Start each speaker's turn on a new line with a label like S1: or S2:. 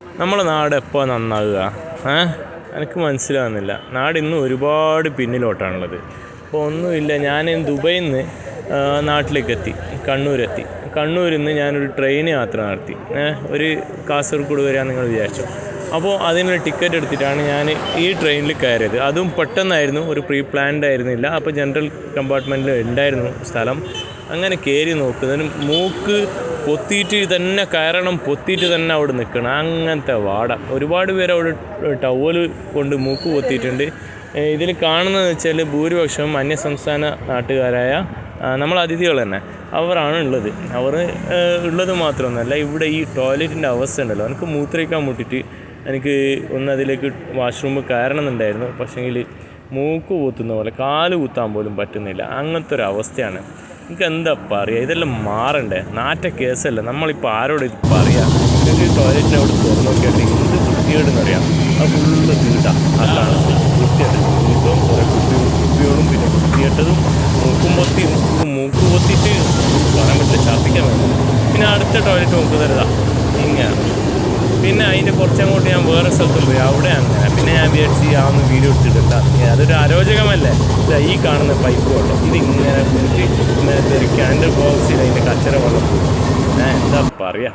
S1: നമ്മളെ നാട് എപ്പോൾ നന്നാകുക ഏ? എനിക്ക് മനസ്സിലാകുന്നില്ല നാട് ഇന്നും ഒരുപാട് പിന്നിലോട്ടാണുള്ളത്. ഇപ്പോൾ ഒന്നുമില്ല ഞാൻ ദുബൈയിൽ നിന്ന് നാട്ടിലേക്ക് എത്തി കണ്ണൂരെത്തി. കണ്ണൂരിൽ നിന്ന് ഞാനൊരു ട്രെയിൻ യാത്ര നടത്തി. ഒരു കാസർഗോഡ് വരാൻ നിങ്ങൾ വിചാരിച്ചു. അപ്പോൾ അതിനുള്ള ടിക്കറ്റ് എടുത്തിട്ടാണ് ഞാൻ ഈ ട്രെയിനിൽ കയറിയത്. അതും പെട്ടെന്നായിരുന്നു ഒരു പ്രീ പ്ലാൻഡ് ആയിരുന്നില്ല. അപ്പോൾ ജനറൽ കമ്പാർട്ട്മെന്റിൽ ഉണ്ടായിരുന്നു സ്ഥലം. അങ്ങനെ കയറി നോക്കുന്നതിന് മൂക്ക് പൊത്തിയിട്ട് തന്നെ കയറണം പൊത്തിയിട്ട് തന്നെ അവിടെ നിൽക്കണം. അങ്ങനത്തെ വാട. ഒരുപാട് പേര് അവിടെ ടവൽ കൊണ്ട് മൂക്ക് പൊത്തിയിട്ടുണ്ട്. ഇതിൽ കാണുന്നതെന്ന് വെച്ചാൽ ഭൂരിപക്ഷവും അന്യസംസ്ഥാന നാട്ടുകാരായ നമ്മൾ അതിഥികൾ തന്നെ. അവരാണ് ഉള്ളത്. അവർ ഉള്ളത് മാത്രമൊന്നുമല്ല ഇവിടെ ഈ ടോയ്ലറ്റിന്റെ അവസ്ഥ ഉണ്ടല്ലോ. എനിക്ക് മൂത്രയ്ക്കാൻ മുട്ടിട്ട് എനിക്ക് ഒന്ന് അതിലേക്ക് വാഷ്റൂമിൽ കയറണമെന്നുണ്ടായിരുന്നു. പക്ഷേങ്കിൽ മൂക്ക് കുത്തുന്ന പോലെ കാൽ കുത്താൻ പോലും പറ്റുന്നില്ല. അങ്ങനത്തെ ഒരു അവസ്ഥയാണ്. എനിക്ക് എന്താ പറയുക ഇതെല്ലാം മാറണ്ടേ? നാറ്റ കേസല്ല? നമ്മളിപ്പോൾ ആരോട് ഇത് പറയുക നിങ്ങൾക്ക് ടോയ്ലറ്റിന്റെ അവിടെ തുറന്നു നോക്കിയാൽ എന്ത് വൃത്തികേടെന്ന് അറിയാം? അത് ഫുള്ള് തീട്ട അതാണ് വൃത്തിയായിട്ട് ഇപ്പം കുറേ കുപ്പി കുപ്പികളും പിന്നെ വൃത്തിയായിട്ടതും മൂക്കും പൊത്തി മൂക്ക് പൊത്തിയിട്ട് പറയാൻ പറ്റില്ല ഛർദ്ദിക്കാൻ വേണ്ടി. പിന്നെ അടുത്ത ടോയ്ലറ്റ് നോക്കുന്നതാ ഇങ്ങനെ പിന്നെ അതിന്റെ കുറച്ചങ്ങോട്ട് ഞാൻ വേറെ സ്ഥലത്ത് പോയി. അവിടെ അങ്ങനെ. പിന്നെ ഞാൻ വിചാരിച്ച് ആ ഒന്ന് വീഡിയോ എടുത്തിട്ടില്ല. അതൊരു അരോചകമല്ലേ? ഈ കാണുന്ന പൈപ്പ് വെള്ളം ഇതിങ്ങനെ ഇങ്ങനെ തെറിക്കാൻ ബോക്സിൽ അതിന്റെ കച്ചറ വെള്ളം ഞാൻ എന്താ പറയുക